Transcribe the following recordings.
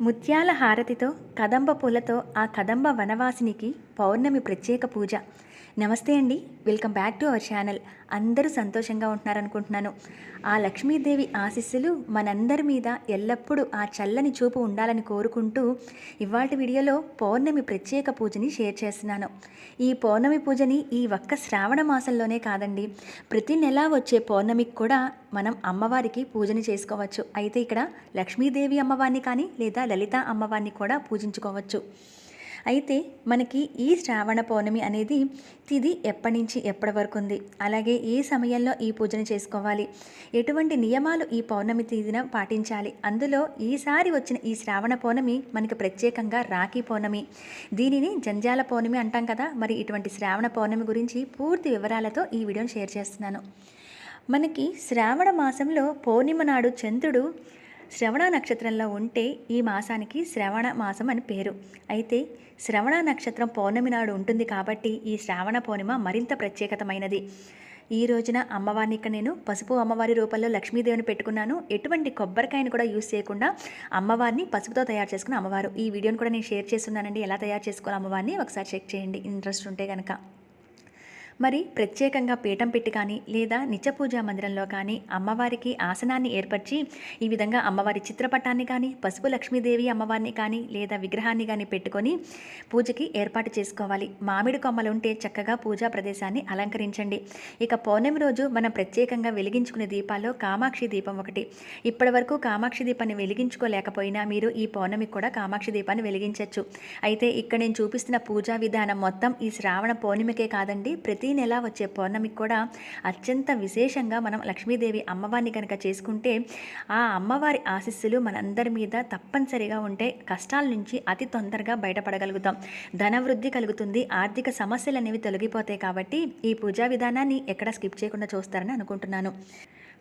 ముత్యాల హారతితో కదంబ పూలతో ఆ కదంబ వనవాసినికి పౌర్ణమి ప్రత్యేక పూజ. నమస్తే అండి. Welcome back to our channel. అందరూ సంతోషంగా ఉంటున్నారనుకుంటున్నాను. ఆ లక్ష్మీదేవి ఆశీస్సులు మనందరి మీద ఎల్లప్పుడూ ఆ చల్లని చూపు ఉండాలని కోరుకుంటూ ఇవాటి వీడియోలో పౌర్ణమి ప్రత్యేక పూజని షేర్ చేస్తున్నాను. ఈ పౌర్ణమి పూజని ఈ ఒక్క శ్రావణ మాసంలోనే కాదండి. ప్రతి నెల వచ్చే పౌర్ణమికి కూడా మనం అమ్మవారికి పూజని చేసుకోవచ్చు. అయితే ఇక్కడ లక్ష్మీదేవి అమ్మవారిని కానీ లేదా లలిత అమ్మవారిని కూడా పూజించుకోవచ్చు. అయితే మనకి ఈ శ్రావణ పౌర్ణమి అనేది తిది ఎప్పటి నుంచి ఎప్పటి వరకు ఉంది? అలాగే ఏ సమయంలో ఈ పూజను చేసుకోవాలి? ఎటువంటి నియమాలు ఈ పౌర్ణమి తిదిన పాటించాలి? అందులో ఈసారి వచ్చిన ఈ శ్రావణ పౌర్ణమి మనకి ప్రత్యేకంగా రాఖీ పౌర్ణమి. దీనిని జంజాల పౌర్ణమి అంటాం కదా? మరి ఇటువంటి శ్రావణ పౌర్ణమి గురించి పూర్తి వివరాలతో ఈ వీడియోని షేర్ చేస్తున్నాను. మనకి శ్రావణ మాసంలో పౌర్ణిమ నాడు చంద్రుడు శ్రవణ నక్షత్రంలో ఉంటే ఈ మాసానికి శ్రవణ మాసం అని పేరు. అయితే శ్రవణ నక్షత్రం పౌర్ణమి నాడు ఉంటుంది కాబట్టి ఈ శ్రావణ పౌర్ణిమ మరింత ప్రత్యేకతమైనది. ఈ రోజున అమ్మవారిని ఇక్కడ నేను పసుపు అమ్మవారి రూపంలో లక్ష్మీదేవిని పెట్టుకున్నాను. ఎటువంటి కొబ్బరికాయను కూడా యూస్ చేయకుండా అమ్మవారిని పసుపుతో తయారు చేసుకున్న అమ్మవారు. ఈ వీడియోని కూడా నేను షేర్ చేస్తున్నానండి. ఎలా తయారు చేసుకోవాలి అమ్మవారిని ఒకసారి చెక్ చేయండి. ఇంట్రెస్ట్ ఉంటే కనుక మరి ప్రత్యేకంగా పీఠం పెట్టి కానీ లేదా నిత్య పూజా మందిరంలో కానీ అమ్మవారికి ఆసనాన్ని ఏర్పరిచి ఈ విధంగా అమ్మవారి చిత్రపటాన్ని కానీ పసుపు లక్ష్మీదేవి అమ్మవారిని కానీ లేదా విగ్రహాన్ని కానీ పెట్టుకొని పూజకి ఏర్పాటు చేసుకోవాలి. మామిడి కొమ్మలు ఉంటే చక్కగా పూజా ప్రదేశాన్ని అలంకరించండి. ఇక పౌర్ణమి రోజు మనం ప్రత్యేకంగా వెలిగించుకునే దీపాల్లో కామాక్షి దీపం ఒకటి. ఇప్పటి వరకు కామాక్షి దీపాన్ని వెలిగించుకోలేకపోయినా మీరు ఈ పౌర్ణమికి కూడా కామాక్షి దీపాన్ని వెలిగించవచ్చు అయితే ఇక్కడ నేను చూపిస్తున్న పూజా విధానం మొత్తం ఈ శ్రావణ పౌర్ణమికే కాదండి ప్రతి ప్రతి నెల వచ్చే పౌర్ణమికి కూడా అత్యంత విశేషంగా మనం లక్ష్మీదేవి అమ్మవారిని కనుక చేసుకుంటే ఆ అమ్మవారి ఆశీస్సులు మనందరి మీద తప్పనిసరిగా ఉంటే కష్టాల నుంచి అతి తొందరగా బయటపడగలుగుతాం. ధనవృద్ధి కలుగుతుంది ఆర్థిక సమస్యలు అనేవి తొలగిపోతాయి కాబట్టి ఈ పూజా విధానాన్ని ఎక్కడ స్కిప్ చేయకుండా చూస్తారని అనుకుంటున్నాను.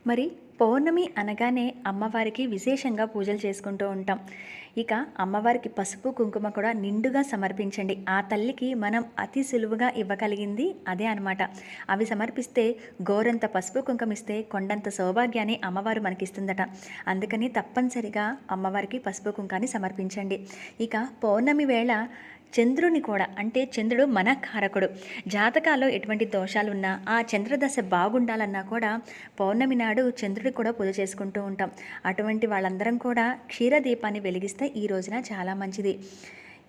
మరి పౌర్ణమి అనగానే అమ్మవారికి విశేషంగా పూజలు చేసుకుంటూ ఉంటాం. ఇక అమ్మవారికి పసుపు కుంకుమ కూడా నిండుగా సమర్పించండి. ఆ తల్లికి మనం అతి సులువుగా ఇవ్వగలిగింది అదే అనమాట అవి సమర్పిస్తే గోరంత పసుపు కుంకుమ ఇస్తే కొండంత సౌభాగ్యాన్ని అమ్మవారు మనకిస్తుందట. అందుకని తప్పనిసరిగా అమ్మవారికి పసుపు కుంకాన్ని సమర్పించండి. ఇక పౌర్ణమి వేళ చంద్రుని కూడా అంటే చంద్రుడు మన కారకుడు. జాతకాల్లో ఎటువంటి దోషాలున్నా ఆ చంద్రదశ బాగుండాలన్నా కూడా పౌర్ణమి నాడు చంద్రుడి కూడా పూజ చేసుకుంటూ ఉంటాం. అటువంటి వాళ్ళందరం కూడా క్షీరదీపాన్ని వెలిగిస్తే ఈ రోజున చాలా మంచిది.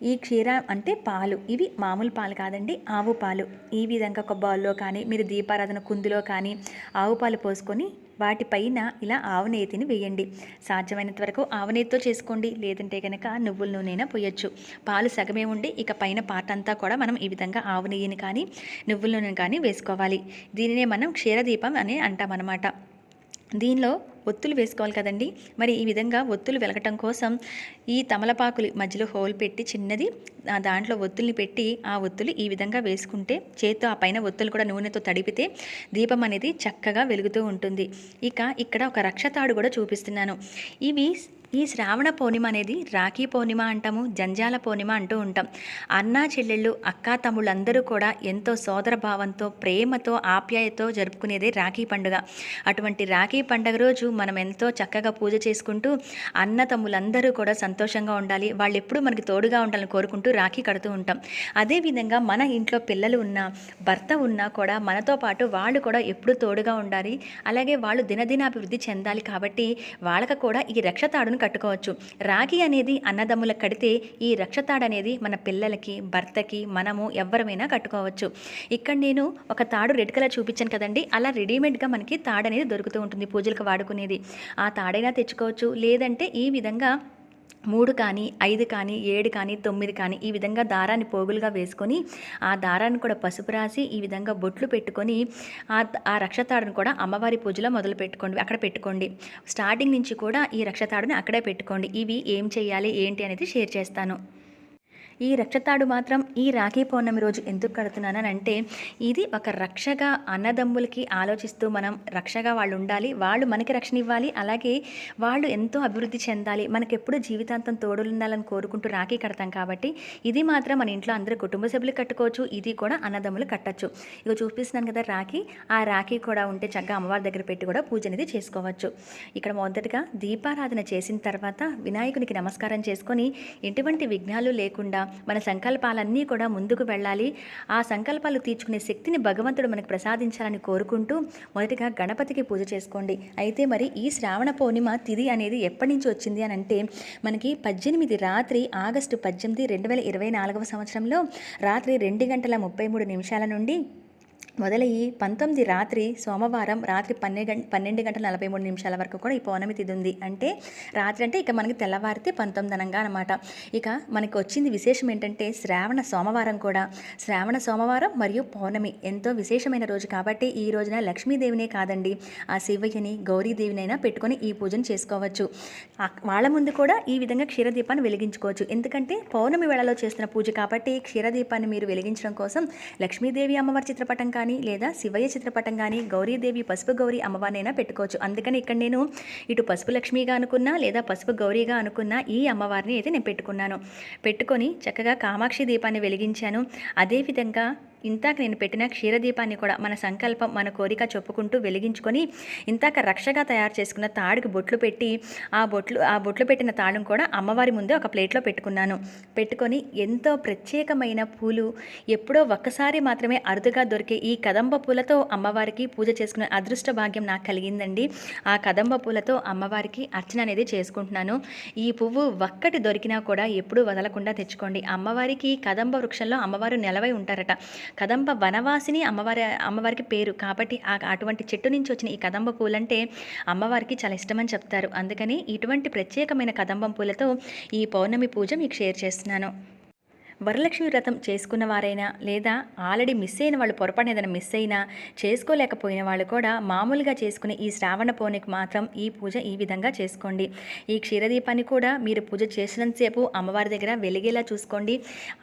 ఈ క్షీర అంటే పాలు. ఇవి మామూలు పాలు కాదండి ఆవు పాలు. ఈ విధంగా ఒక బౌల్లో కానీ మీరు దీపారాధన కుందులో కానీ ఆవు పాలు పోసుకొని వాటిపైన ఇలా ఆవు నేతిని వేయండి. సాధ్యమైనంత వరకు ఆవు నేతితో చేసుకోండి. లేదంటే కనుక నువ్వుల నూనెనా పోయొచ్చు. పాలు సగమే ఉండి ఇక పైన పాట అంతా కూడా మనం ఈ విధంగా ఆవు నెయ్యిని కానీ నువ్వుల నూనెని కానీ వేసుకోవాలి. దీనినే మనం క్షీరదీపం అని అంటామన్నమాట. దీనిలో ఒత్తులు వేసుకోవాలి కదండి. మరి ఈ విధంగా ఒత్తులు వెలగటం కోసం ఈ తమలపాకులు మధ్యలో హోల్ పెట్టి చిన్నది దాంట్లో ఒత్తుల్ని పెట్టి ఆ ఒత్తులు ఈ విధంగా వేసుకుంటే చేత్తో ఆ పైన ఒత్తులు కూడా నూనెతో తడిపితే దీపం అనేది చక్కగా వెలుగుతూ ఉంటుంది. ఇక ఇక్కడ ఒక రక్షతాడు కూడా చూపిస్తున్నాను. ఇవి ఈ శ్రావణ పౌర్ణిమ అనేది రాఖీ పౌర్ణిమ అంటాము జంజాల పౌర్ణిమ అంటూ ఉంటాం. అన్నా చెల్లెళ్ళు అక్కా తమ్ముళ్ళందరూ కూడా ఎంతో సోదర భావంతో ప్రేమతో ఆప్యాయతో జరుపుకునేదే రాఖీ పండుగ. అటువంటి రాఖీ పండుగ రోజు మనం ఎంతో చక్కగా పూజ చేసుకుంటూ అన్న తమ్ములందరూ కూడా సంతోషంగా ఉండాలి. వాళ్ళు ఎప్పుడూ మనకి తోడుగా ఉండాలని కోరుకుంటూ రాఖీ కడుతూ ఉంటాం. అదేవిధంగా మన ఇంట్లో పిల్లలు ఉన్నా భర్త ఉన్నా కూడా మనతో పాటు వాళ్ళు కూడా ఎప్పుడూ తోడుగా ఉండాలి. అలాగే వాళ్ళు దినదినాభివృద్ధి చెందాలి కాబట్టి వాళ్ళకు కూడా ఈ రక్షతాడును కట్టుకోవచ్చు. రాఖీ అనేది అన్నదమ్ములకు కడితే ఈ రక్షతాడనేది మన పిల్లలకి భర్తకి మనము ఎవరమైనా కట్టుకోవచ్చు. ఇక్కడ నేను ఒక తాడు రెడ్ కలర్ చూపించాను కదండి. అలా రెడీమేడ్గా మనకి తాడు అనేది దొరుకుతూ ఉంటుంది పూజలకు వాడుకునేది. ఆ తాడైనా తెచ్చుకోవచ్చు. లేదంటే ఈ విధంగా మూడు కానీ ఐదు కానీ ఏడు కానీ తొమ్మిది కానీ ఈ విధంగా దారాన్ని పోగులుగా వేసుకొని ఆ దారాన్ని కూడా పసుపు రాసి ఈ విధంగా బొట్లు పెట్టుకొని ఆ ఆ రక్షతాడును కూడా అమ్మవారి పూజలో మొదలు పెట్టుకోండి అక్కడ పెట్టుకోండి. స్టార్టింగ్ నుంచి కూడా ఈ రక్షతాడుని అక్కడే పెట్టుకోండి. ఇవి ఏం చేయాలి ఏంటి అనేది షేర్ చేస్తాను. ఈ రక్షతాడు మాత్రం ఈ రాఖీ పౌర్ణమి రోజు ఎందుకు కడుతున్నానని అంటే ఇది ఒక రక్షగా అన్నదమ్ములకి ఆలోచిస్తూ మనం రక్షగా వాళ్ళు ఉండాలి వాళ్ళు మనకి రక్షణ ఇవ్వాలి అలాగే వాళ్ళు ఎంతో అభివృద్ధి చెందాలి మనకి ఎప్పుడు జీవితాంతం తోడులు ఉండాలని కోరుకుంటూ రాఖీ కడతాం కాబట్టి ఇది మాత్రం మన ఇంట్లో అందరూ కుటుంబ సభ్యులు కట్టుకోవచ్చు ఇది కూడా అన్నదమ్ములు కట్టచ్చు. ఇక చూపిస్తున్నాను కదా రాఖీ ఆ రాఖీ కూడా ఉంటే చక్కగా అమ్మవారి దగ్గర పెట్టి కూడా పూజ అనేది చేసుకోవచ్చు. ఇక్కడ మొదటగా దీపారాధన చేసిన తర్వాత వినాయకునికి నమస్కారం చేసుకొని ఎటువంటి విఘ్నాలు లేకుండా మన సంకల్పాలన్నీ కూడా ముందుకు వెళ్ళాలి. ఆ సంకల్పాలు తీర్చుకునే శక్తిని భగవంతుడు మనకు ప్రసాదించాలని కోరుకుంటూ మొదటిగా గణపతికి పూజ చేసుకోండి. అయితే మరి ఈ శ్రావణ పౌర్ణిమ తిథి అనేది ఎప్పటి నుంచి వచ్చింది అని అంటే మనకి పద్దెనిమిది రాత్రి ఆగస్టు పద్దెనిమిది రెండు వేల ఇరవై నాలుగవ సంవత్సరంలో రాత్రి రెండు గంటల ముప్పై మూడు నిమిషాల నుండి మొదలయ్యి పంతొమ్మిది రాత్రి సోమవారం రాత్రి పన్నెండు గంట పన్నెండు గంటల నలభై మూడు నిమిషాల వరకు కూడా ఈ పౌర్ణమి తిథి ఉంది. అంటే రాత్రి అంటే ఇక మనకి తెల్లవారితే పంతొమ్మిది అనమాట ఇక మనకు వచ్చింది విశేషం ఏంటంటే శ్రావణ సోమవారం కూడా. శ్రావణ సోమవారం మరియు పౌర్ణమి ఎంతో విశేషమైన రోజు కాబట్టి ఈ రోజున లక్ష్మీదేవినే కాదండి ఆ శివయ్యని గౌరీదేవినైనా పెట్టుకొని ఈ పూజను చేసుకోవచ్చు. వాళ్ళ ముందు కూడా ఈ విధంగా క్షీరదీపాన్ని వెలిగించుకోవచ్చు. ఎందుకంటే పౌర్ణమి వేళలో చేస్తున్న పూజ కాబట్టి క్షీరదీపాన్ని మీరు వెలిగించడం కోసం లక్ష్మీదేవి అమ్మవారి చిత్రపటం కానీ లేదా శివయ్య చిత్రపటం కానీ గౌరీదేవి పసుపు గౌరీ అమ్మవారినైనా పెట్టుకోవచ్చు. అందుకని ఇక్కడ నేను ఇటు పసుపు లక్ష్మిగా అనుకున్నా లేదా పసుపు గౌరీగా అనుకున్నా ఈ అమ్మవారిని అయితే నేను పెట్టుకున్నాను. పెట్టుకొని చక్కగా కామాక్షి దీపాన్ని వెలిగించాను. అదేవిధంగా ఇంతాక నేను పెట్టిన క్షీరదీపాన్ని కూడా మన సంకల్పం మన కోరిక చెప్పుకుంటూ వెలిగించుకొని ఇంతాక రక్షగా తయారు చేసుకున్న తాడుకి బొట్లు పెట్టి ఆ బొట్లు ఆ బొట్లు పెట్టిన తాళం కూడా అమ్మవారి ముందే ఒక ప్లేట్లో పెట్టుకున్నాను. పెట్టుకొని ఎంతో ప్రత్యేకమైన పూలు ఎప్పుడో ఒక్కసారి మాత్రమే అరుదుగా దొరికే ఈ కదంబ పూలతో అమ్మవారికి పూజ చేసుకునే అదృష్ట భాగ్యం నాకు కలిగిందండి. ఆ కదంబ పూలతో అమ్మవారికి అర్చన అనేది చేసుకుంటున్నాను. ఈ పువ్వు ఒక్కటి దొరికినా కూడా ఎప్పుడూ వదలకుండా తెచ్చుకోండి. అమ్మవారికి కదంబ వృక్షంలో అమ్మవారు నెలవై ఉంటారట. కదంబ వనవాసిని అమ్మవారి అమ్మవారికి పేరు. కాబట్టి అటువంటి చెట్టు నుంచి వచ్చిన ఈ కదంబ పూలంటే అమ్మవారికి చాలా ఇష్టమని చెప్తారు. అందుకని ఇటువంటి ప్రత్యేకమైన కదంబం పూలతో ఈ పౌర్ణమి పూజ మీకు షేర్ చేస్తున్నాను. వరలక్ష్మి వ్రతం చేసుకున్న వారైనా లేదా ఆల్రెడీ మిస్ అయిన వాళ్ళు పొరపాటు ఏదైనా మిస్ అయినా చేసుకోలేకపోయిన వాళ్ళు కూడా మామూలుగా చేసుకునే ఈ శ్రావణ పౌర్ణికి మాత్రం ఈ పూజ ఈ విధంగా చేసుకోండి. ఈ క్షీరదీపాన్ని కూడా మీరు పూజ చేసినంతసేపు అమ్మవారి దగ్గర వెలిగేలా చూసుకోండి.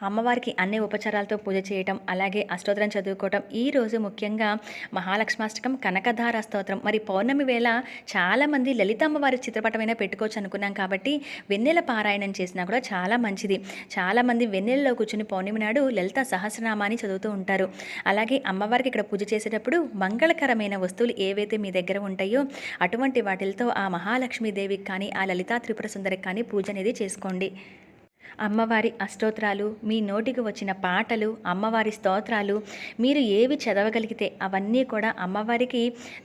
అమ్మవారికి అన్ని ఉపచారాలతో పూజ చేయటం అలాగే అష్టోత్తరం చదువుకోవటం. ఈ రోజు ముఖ్యంగా మహాలక్ష్మాష్టకం కనకధార స్తోత్రం. మరి పౌర్ణమి వేళ చాలామంది లలిత అమ్మవారి చిత్రపటమైనా పెట్టుకోవచ్చు అనుకున్నాం కాబట్టి వెన్నెల పారాయణం చేసినా కూడా చాలా మంచిది. చాలామంది వెన్నెల వెన్నెలలో కూర్చుని పౌర్ణమి నాడు లలిత సహస్రనామాన్ని చదువుతూ ఉంటారు. అలాగే అమ్మవారికి ఇక్కడ పూజ చేసేటప్పుడు మంగళకరమైన వస్తువులు ఏవైతే మీ దగ్గర ఉంటాయో అటువంటి వాటిలతో ఆ మహాలక్ష్మీదేవికి కానీ ఆ లలితా త్రిపుర సుందరికి కానీ పూజ అనేది చేసుకోండి. అమ్మవారి అష్టోత్రాలు మీ నోటికి వచ్చిన పాటలు అమ్మవారి స్తోత్రాలు మీరు ఏవి చదవగలిగితే అవన్నీ కూడా అమ్మవారికి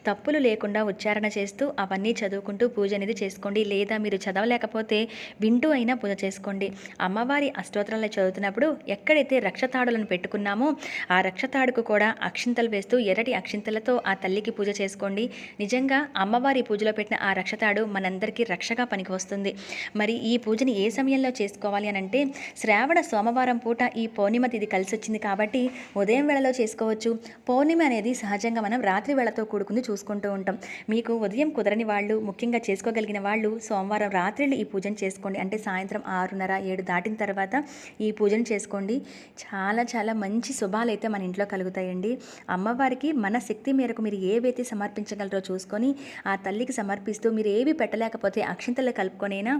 తప్పులు లేకుండా ఉచ్చారణ చేస్తూ అవన్నీ చదువుకుంటూ పూజ అనేది చేసుకోండి. లేదా మీరు చదవలేకపోతే వింటూ అయినా పూజ చేసుకోండి. అమ్మవారి అష్టోత్రాలు చదువుతున్నప్పుడు ఎక్కడైతే రక్షతాడులను పెట్టుకున్నామో ఆ రక్షతాడుకు కూడా అక్షింతలు వేస్తూ ఎర్రటి అక్షింతలతో ఆ తల్లికి పూజ చేసుకోండి. నిజంగా అమ్మవారి పూజలో పెట్టిన ఆ రక్షతాడు మనందరికీ రక్షగా పనికి వస్తుంది. మరి ఈ పూజని ఏ సమయంలో చేసుకోవాలి అని అంటే శ్రావణ సోమవారం పూట ఈ పౌర్ణిమ తిథి కలిసి వచ్చింది కాబట్టి ఉదయం వేళలో చేసుకోవచ్చు. పౌర్ణిమ అనేది సహజంగా మనం రాత్రి వేళతో కూడుకుంది చూసుకుంటూ ఉంటాం. మీకు ఉదయం కుదరని వాళ్ళు ముఖ్యంగా చేసుకోగలిగిన వాళ్ళు సోమవారం రాత్రిళ్ళు ఈ పూజను చేసుకోండి. అంటే సాయంత్రం ఆరున్నర ఏడు దాటిన తర్వాత ఈ పూజను చేసుకోండి. చాలా చాలా మంచి శుభాలు అయితే మన ఇంట్లో కలుగుతాయండి. అమ్మవారికి మన శక్తి మేరకు మీరు ఏవైతే సమర్పించగలరో చూసుకొని ఆ తల్లికి సమర్పిస్తూ మీరు ఏవి పెట్టలేకపోతే అక్షింతలు కలుపుకొనైనా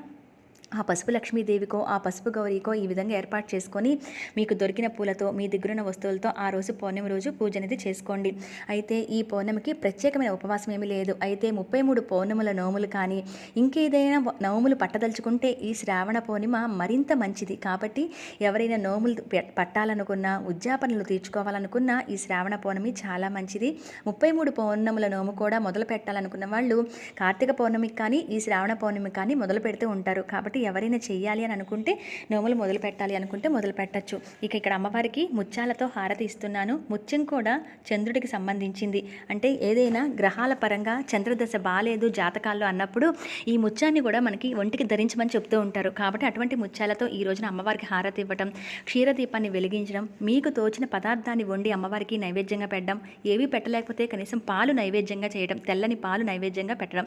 ఆ పసుపు లక్ష్మీదేవికో ఆ పసుపు గౌరీకో ఈ విధంగా ఏర్పాటు చేసుకొని మీకు దొరికిన పూలతో మీ దగ్గరున్న వస్తువులతో ఆ రోజు పౌర్ణమి రోజు పూజ అనేది చేసుకోండి. అయితే ఈ పౌర్ణమికి ప్రత్యేకమైన ఉపవాసం ఏమీ లేదు. అయితే ముప్పై మూడు పౌర్ణముల నోములు కానీ ఇంకేదైనా నోములు పట్టదలుచుకుంటే ఈ శ్రావణ పౌర్ణిమ మరింత మంచిది. కాబట్టి ఎవరైనా నోములు పె- పట్టాలనుకున్నా ఉద్యాపనలు తీర్చుకోవాలనుకున్నా ఈ శ్రావణ పౌర్ణమి చాలా మంచిది. ముప్పై మూడు పౌర్ణముల నోము కూడా మొదలు పెట్టాలనుకున్న వాళ్ళు కార్తీక పౌర్ణమికి కానీ ఈ శ్రావణ పౌర్ణమికి కానీ మొదలు పెడుతూ ఉంటారు. కాబట్టి ఎవరైనా చేయాలి అని అనుకుంటే నోములు మొదలు పెట్టాలి అనుకుంటే మొదలు పెట్టచ్చు. ఇక ఇక్కడ అమ్మవారికి ముత్యాలతో హారతి ఇస్తున్నాను. ముత్యం కూడా చంద్రుడికి సంబంధించింది. అంటే ఏదైనా గ్రహాల పరంగా చంద్రదశ బాగాలేదు జాతకాల్లో అన్నప్పుడు ఈ ముత్యాన్ని కూడా మనకి ఒంటికి ధరించమని చెప్తూ ఉంటారు. కాబట్టి అటువంటి ముత్యాలతో ఈ రోజున అమ్మవారికి హారతి ఇవ్వటం క్షీరదీపాన్ని వెలిగించడం మీకు తోచిన పదార్థాన్ని వండి అమ్మవారికి నైవేద్యంగా పెట్టడం ఏవి పెట్టలేకపోతే కనీసం పాలు నైవేద్యంగా చేయడం తెల్లని పాలు నైవేద్యంగా పెట్టడం.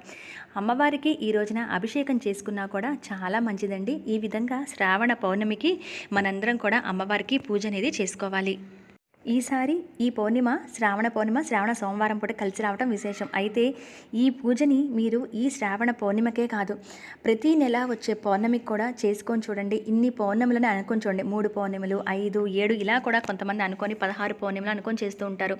అమ్మవారికి ఈ రోజున అభిషేకం చేసుకున్నా కూడా చాలా మంచిదండి. ఈ విధంగా శ్రావణ పౌర్ణమికి మనందరం కూడా అమ్మవారికి పూజ అనేది చేసుకోవాలి. ఈసారి ఈ పౌర్ణిమ శ్రావణ పౌర్ణిమ శ్రావణ సోమవారం పూట కలిసి రావడం విశేషం. అయితే ఈ పూజని మీరు ఈ శ్రావణ పౌర్ణిమకే కాదు ప్రతి నెల వచ్చే పౌర్ణమికి కూడా చేసుకొని చూడండి. ఇన్ని పౌర్ణములను అనుకొని చూడండి. మూడు పౌర్ణిమలు ఐదు ఏడు ఇలా కూడా కొంతమంది అనుకొని పదహారు పౌర్ణిమలు అనుకొని చేస్తూ ఉంటారు.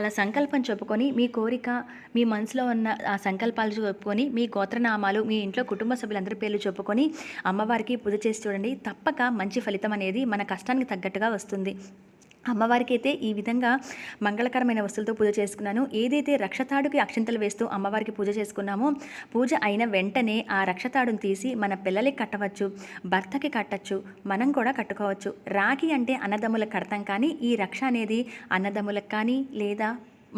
అలా సంకల్పం చెప్పుకొని మీ కోరిక మీ మనసులో ఉన్న ఆ సంకల్పాలు చెప్పుకొని మీ గోత్రనామాలు మీ ఇంట్లో కుటుంబ సభ్యులందరి పేర్లు చెప్పుకొని అమ్మవారికి పూజ చేసి చూడండి. తప్పక మంచి ఫలితం అనేది మన కష్టానికి తగ్గట్టుగా వస్తుంది. అమ్మవారికి అయితే ఈ విధంగా మంగళకరమైన వస్తువులతో పూజ చేసుకున్నాను. ఏదైతే రక్షతాడుకి అక్షంతలు వేస్తూ అమ్మవారికి పూజ చేసుకున్నామో పూజ అయిన వెంటనే ఆ రక్షతాడును తీసి మన పిల్లలకి కట్టవచ్చు భర్తకి కట్టచ్చు మనం కూడా కట్టుకోవచ్చు. రాఖీ అంటే అన్నదమ్ములకు కడతాం కానీ ఈ రక్ష అనేది అన్నదమ్ములకు కానీ లేదా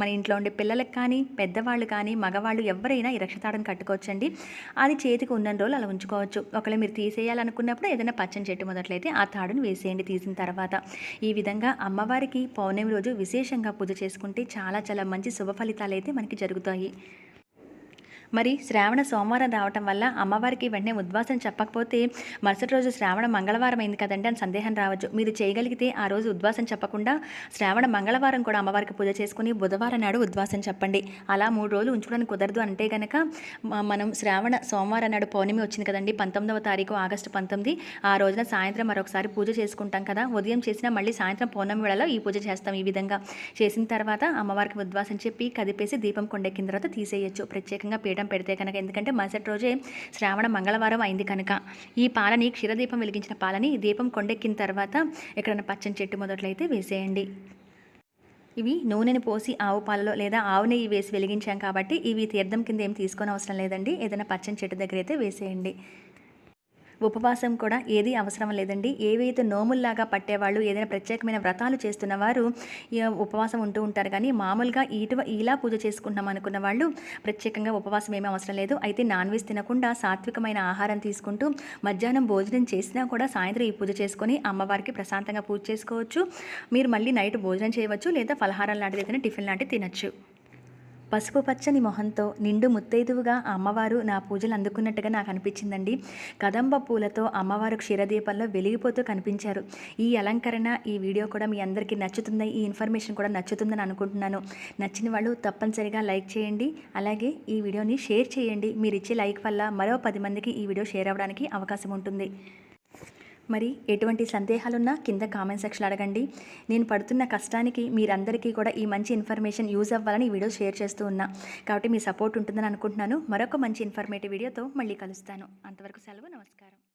మన ఇంట్లో ఉండే పిల్లలకు కానీ పెద్దవాళ్ళు కానీ మగవాళ్ళు ఎవరైనా ఈ రక్షతాడని కట్టుకోవచ్చండి. అది చేతికి ఉన్న రోజులు అలా ఉంచుకోవచ్చు. ఒకవేళ మీరు తీసేయాలనుకున్నప్పుడు ఏదైనా పచ్చని చెట్టు మొదట్లయితే ఆ తాడును వేసేయండి తీసిన తర్వాత. ఈ విధంగా అమ్మవారికి పౌర్ణమి రోజు విశేషంగా పూజ చేసుకుంటే చాలా చాలా మంచి శుభ ఫలితాలు అయితే మనకి జరుగుతాయి. మరి శ్రావణ సోమవారం రావటం వల్ల అమ్మవారికి వెంటనే ఉద్వాసం చెప్పకపోతే మరుసటి రోజు శ్రావణ మంగళవారం అయింది కదండి అని సందేహం రావచ్చు. మీరు చేయగలిగితే ఆ రోజు ఉద్వాసం చెప్పకుండా శ్రావణ మంగళవారం కూడా అమ్మవారికి పూజ చేసుకుని బుధవారం నాడు ఉద్వాసం చెప్పండి. అలా మూడు రోజులు ఉంచుకోవడానికి కుదరదు అంటే గనక మనం శ్రావణ సోమవారం నాడు పౌర్ణమి వచ్చింది కదండి. పంతొమ్మిదవ తారీఖు ఆగస్టు పంతొమ్మిది. ఆ రోజున సాయంత్రం మరొకసారి పూజ చేసుకుంటాం కదా. ఉదయం చేసినా మళ్ళీ సాయంత్రం పౌర్ణమి వేళలో ఈ పూజ చేస్తాం ఈ విధంగా. చేసిన తర్వాత అమ్మవారికి ఉద్వాసం చెప్పి కదిపేసి దీపం కొండెక్కిన తర్వాత తీసేయచ్చు. ప్రత్యేకంగా పీఠం పెడితే కనుక ఎందుకంటే మరుసటి రోజే శ్రావణ మంగళవారం అయింది కనుక. ఈ పాలని క్షీరదీపం వెలిగించిన పాలని దీపం కొండెక్కిన తర్వాత ఎక్కడైనా పచ్చని చెట్టు మొదట్లయితే వేసేయండి. ఇవి నూనెని పోసి ఆవు పాలలో లేదా ఆవు నెయ్యి వేసి వెలిగించాం కాబట్టి ఇవి తీర్థం కింద ఏం తీసుకోని అవసరం లేదండి. ఏదైనా పచ్చని చెట్టు దగ్గర అయితే వేసేయండి. ఉపవాసం కూడా ఏది అవసరం లేదండి. ఏవైతే నోముల్లాగా పట్టేవాళ్ళు ఏదైనా ప్రత్యేకమైన వ్రతాలు చేస్తున్న వారు ఉపవాసం ఉంటూ ఉంటారు. కానీ మామూలుగా ఇటు ఇలా పూజ చేసుకుంటున్నాం అనుకున్న వాళ్ళు ప్రత్యేకంగా ఉపవాసం ఏమీ అవసరం లేదు. అయితే నాన్ వెజ్ తినకుండా సాత్వికమైన ఆహారం తీసుకుంటూ మధ్యాహ్నం భోజనం చేసినా కూడా సాయంత్రం ఈ పూజ చేసుకొని అమ్మవారికి ప్రశాంతంగా పూజ చేసుకోవచ్చు. మీరు మళ్ళీ నైట్ భోజనం చేయవచ్చు లేదా ఫలహారం లాంటిది ఏదైనా టిఫిన్ లాంటివి తినచ్చు. పసుపు పచ్చని మొహంతో నిండు ముత్తైదువుగా అమ్మవారు నా పూజలు అందుకున్నట్టుగా నాకు అనిపించిందండి. కదంబ పూలతో అమ్మవారు క్షీరదీపంలో వెలిగిపోతూ కనిపించారు. ఈ అలంకరణ ఈ వీడియో కూడా మీ అందరికీ నచ్చుతుంది ఈ ఇన్ఫర్మేషన్ కూడా నచ్చుతుందని అనుకుంటున్నాను. నచ్చిన వాళ్ళు తప్పనిసరిగా లైక్ చేయండి. అలాగే ఈ వీడియోని షేర్ చేయండి. మీరు ఇచ్చే లైక్ వల్ల మరో పది మందికి ఈ వీడియో షేర్ అవ్వడానికి అవకాశం ఉంటుంది. మరి ఎటువంటి సందేహాలున్నా కింద కామెంట్ సెక్షన్ అడగండి. నేను పడుతున్న కష్టానికి మీరందరికీ కూడా ఈ మంచి ఇన్ఫర్మేషన్ యూజ్ అవ్వాలని ఈ వీడియో షేర్ చేస్తూ ఉన్నా. కాబట్టి మీ సపోర్ట్ ఉంటుందని అనుకుంటున్నాను. మరొక మంచి ఇన్ఫర్మేటివ్ వీడియోతో మళ్ళీ కలుస్తాను. అంతవరకు సెలవు నమస్కారం.